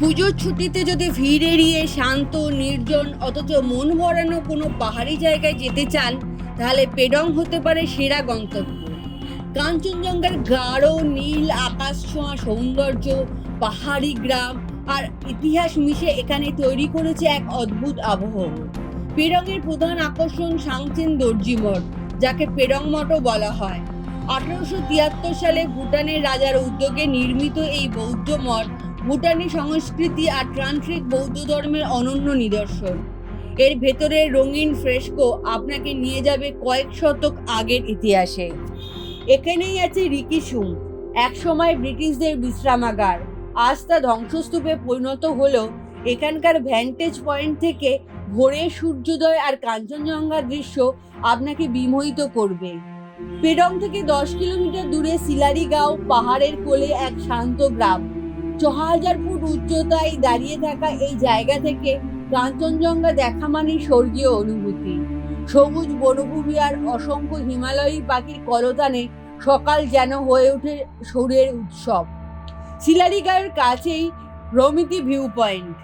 পুজোর ছুটিতে যদি ভিড় এড়িয়ে শান্ত, নির্জন, অথচ মন ভরানো কোনো পাহাড়ি জায়গায় যেতে চান, তাহলে পেডং হতে পারে সেরা গন্তব্য। কাঞ্চনজঙ্ঘার গাঢ়, নীল আকাশ ছোঁয়া সৌন্দর্য, পাহাড়ি গ্রাম আর ইতিহাস মিশে এখানে তৈরি করেছে এক অদ্ভুত আবহ পেরংয়ের প্রধান আকর্ষণ সাংচেন দর্জি মঠ, যাকে পেরং মঠও বলা হয়। আঠারোশো তিয়াত্তর সালে ভুটানের রাজার উদ্যোগে নির্মিত এই বৌদ্ধ মঠ ভুটানি সংস্কৃতি আর ট্রান্ট্রিক বৌদ্ধ ধর্মের অনন্য নিদর্শন। এর ভেতরের রঙিন ফ্রেস্কো আপনাকে নিয়ে যাবে কয়েক শতক আগের ইতিহাসে। এখানেই আছে রিকিসুম, একসময় ব্রিটিশদের বিশ্রামাগার। আজ তা ধ্বংসস্তূপে পরিণত হলেও এখানকার ভ্যান্টেজ পয়েন্ট থেকে ভোরের সূর্যোদয় আর কাঞ্চনজঙ্ঘার দৃশ্য আপনাকে বিমোহিত করবে। পেডং থেকে দশ কিলোমিটার দূরে সিলারিগাঁও পাহাড়ের কোলে এক শান্ত গ্রাম। ছ হাজার ফুট উচ্চতায় দাঁড়িয়ে থাকা এই জায়গা থেকে কাঞ্চনজঙ্ঘা দেখা মানে স্বর্গীয় অনুভূতি। সবুজ বনভূমি আর অসংখ্য হিমালয়ী পাখির কলতানে সকাল যেন হয়ে ওঠে সূর্যের উৎসব। শিলারিগাঁয়ের কাছেই রমিতি ভিউ পয়েন্ট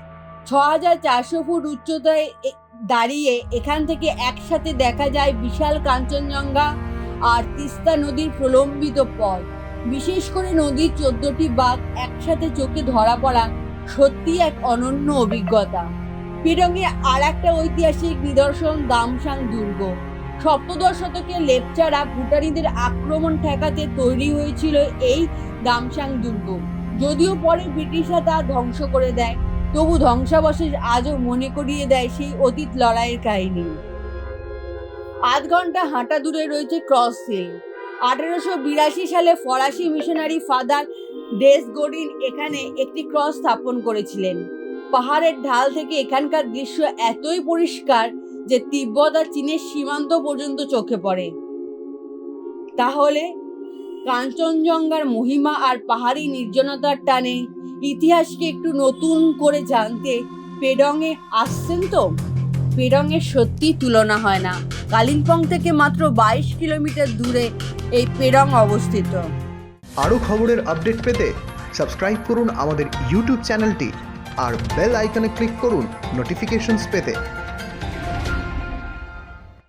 ছ হাজার চারশো ফুট উচ্চতায় দাঁড়িয়ে এখান থেকে একসাথে দেখা যায় বিশাল কাঞ্চনজঙ্ঘা আর তিস্তা নদীর প্রলম্বিত পথ। বিশেষ করে নদীর চোদ্দটি বাঘ একসাথে চোখে ধরা পড়া সত্যি এক অনন্য অভিজ্ঞতা। পিরঙ্গে আর একটা ঐতিহাসিক নিদর্শন দামসাং দুর্গ। সপ্তদশ শতকে লেপচারা ভুটানিদের আক্রমণ ঠেকাতে তৈরি হয়েছিল এই দামসাং দুর্গ। যদিও পরে ব্রিটিশরা তা ধ্বংস করে দেয়, তবু ধ্বংসাবশেষ আজও মনে করিয়ে দেয় সেই অতীত লড়াইয়ের কাহিনী। আধ ঘণ্টা হাঁটা দূরে রয়েছে ক্রস হিল। আঠারোশো বিরাশি সালে ফরাসি মিশনারি ফাদার ডেস গডিন এখানে একটি ক্রস স্থাপন করেছিলেন। পাহাড়ের ঢাল থেকে এখানকার দৃশ্য এতই পরিষ্কার যে তিব্বত আর চীনের সীমান্ত পর্যন্ত চোখে পড়ে। তাহলে কাঞ্চনজঙ্ঘার মহিমা আর পাহাড়ি নির্জনতার টানে ইতিহাসকে একটু নতুন করে জানতে পেডংয়ে আসছেন তো? পেডংয়ের সত্যি তুলনা হয় না। কালিম্পং থেকে মাত্র বাইশ কিলোমিটার দূরে এই পেরং অবস্থিত। আরও খবরের আপডেট পেতে সাবস্ক্রাইব করুন আমাদের ইউটিউব চ্যানেলটি আর বেল আইকনে ক্লিক করুন নোটিফিকেশনস পেতে।